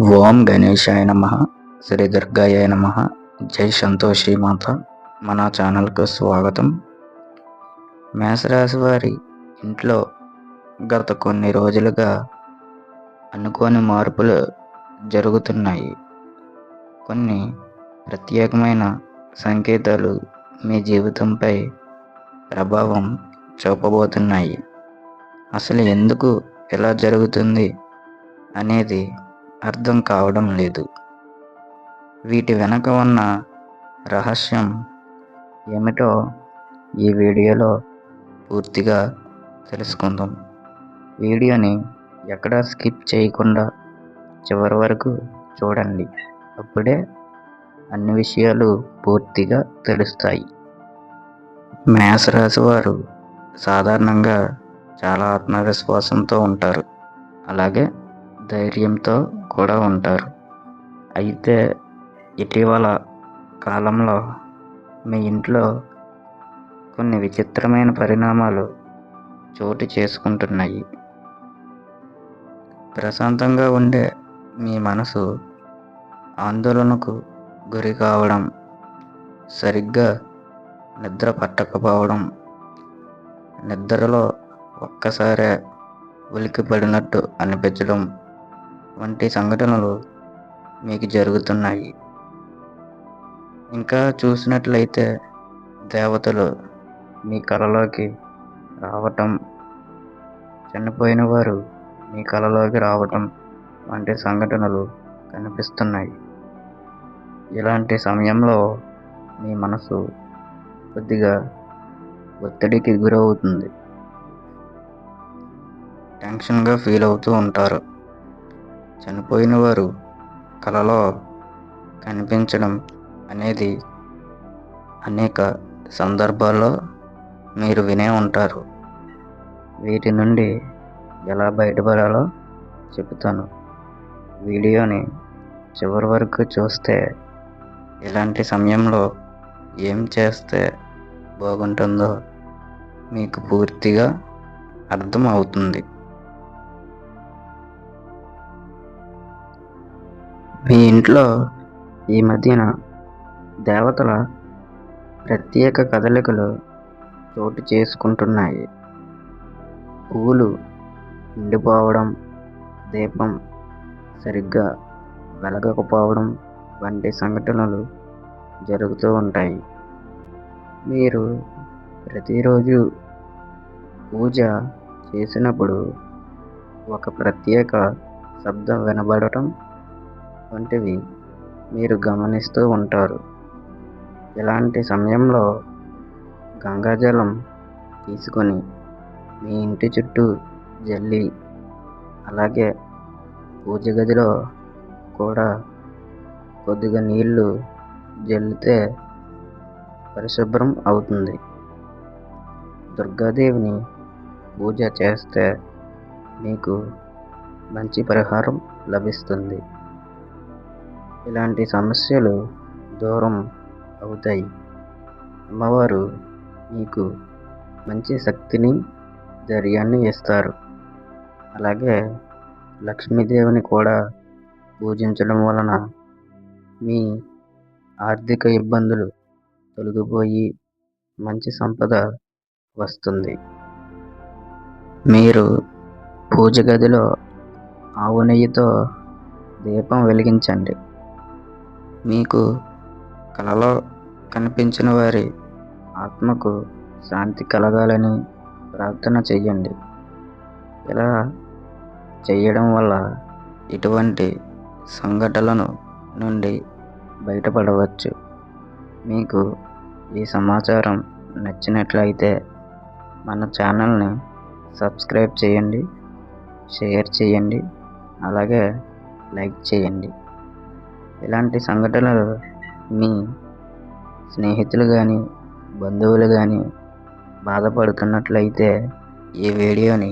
ఓం గణేశాయ నమ శ్రీ దుర్గాయ నమ జై సంతోషి మాత మన ఛానల్కు స్వాగతం. మేషరాశి వారి ఇంట్లో గత కొన్ని రోజులుగా అనుకోని మార్పులు జరుగుతున్నాయి. కొన్ని ప్రత్యేకమైన సంకేతాలు మీ జీవితంపై ప్రభావం చూపబోతున్నాయి. అసలు ఎందుకు ఇలా జరుగుతుంది అనేది అర్థం కావడం లేదు. వీటి వెనక ఉన్న రహస్యం ఏమిటో ఈ వీడియోలో పూర్తిగా తెలుసుకుందాం. వీడియోని ఎక్కడా స్కిప్ చేయకుండా చివరి వరకు చూడండి. అప్పుడే అన్ని విషయాలు పూర్తిగా తెలుస్తాయి. మేషరాశి వారు సాధారణంగా చాలా ఆత్మవిశ్వాసంతో ఉంటారు. అలాగే ధైర్యంతో కూడా ఉంటారు. అయితే ఇటీవల కాలంలో మీ ఇంట్లో కొన్ని విచిత్రమైన పరిణామాలు చోటు చేసుకుంటున్నాయి. ప్రశాంతంగా ఉండే మీ మనసు ఆందోళనకు గురి కావడం సరిగ్గా నిద్ర పట్టకపోవడం నిద్రలో ఒక్కసారే ఉలికి పడినట్టు అనిపించడం వంటి సంఘటనలు మీకు జరుగుతున్నాయి. ఇంకా చూసినట్లయితే దేవతలు మీ కళలోకి రావటం చనిపోయిన వారు మీ కళలోకి రావటం వంటి సంఘటనలు కనిపిస్తున్నాయి. ఇలాంటి సమయంలో మీ మనసు కొద్దిగా ఒత్తిడికి గురవుతుంది. టెన్షన్గా ఫీల్ అవుతూ ఉంటారు. చనిపోయిన వారు కలలో కనిపించడం అనేది అనేక సందర్భాల్లో మీరు వినే ఉంటారు. వీటి నుండి ఎలా బయటపడాలో చెబుతాను. వీడియోని చివరి వరకు చూస్తే ఇలాంటి సమయంలో ఏం చేస్తే బాగుంటుందో మీకు పూర్తిగా అర్థం అవుతుంది మీ ఇంట్లో ఈ మధ్యన దేవతల ప్రత్యేక కదలికలు చోటు చేసుకుంటున్నాయి. పువ్వులు ఎండిపోవడం దీపం సరిగ్గా వెలగకపోవడం వంటి సంఘటనలు జరుగుతూ ఉంటాయి. మీరు ప్రతిరోజు పూజ చేసినప్పుడు ఒక ప్రత్యేక శబ్దం వినబడటం వంటివి మీరు గమనిస్తూ ఉంటారు. ఇలాంటి సమయంలో గంగాజలం తీసుకొని మీ ఇంటి చుట్టూ జల్లి అలాగే పూజ గదిలో కూడా కొద్దిగా నీళ్ళు జల్లితే పరిశుభ్రం అవుతుంది. దుర్గాదేవిని పూజ చేస్తే మీకు మంచి పరిహారం లభిస్తుంది. ఇలాంటి సమస్యలు దూరం అవుతాయి. అమ్మవారు మీకు మంచి శక్తిని ధైర్యాన్ని ఇస్తారు. అలాగే లక్ష్మీదేవిని కూడా పూజించడం వలన మీ ఆర్థిక ఇబ్బందులు తొలగిపోయి మంచి సంపద వస్తుంది. మీరు పూజ గదిలో ఆవు నెయ్యితో దీపం వెలిగించండి. మీకు కలలో కనిపించిన వారి ఆత్మకు శాంతి కలగాలని ప్రార్థన చెయ్యండి. ఇలా చేయడం వల్ల ఇటువంటి సంఘటనలను నుండి బయటపడవచ్చు. మీకు ఈ సమాచారం నచ్చినట్లయితే మన ఛానల్ని సబ్స్క్రైబ్ చేయండి షేర్ చేయండి అలాగే లైక్ చేయండి. ఇలాంటి సంఘటనలు మీ స్నేహితులు కానీ బంధువులు కానీ బాధపడుతున్నట్లయితే ఈ వీడియోని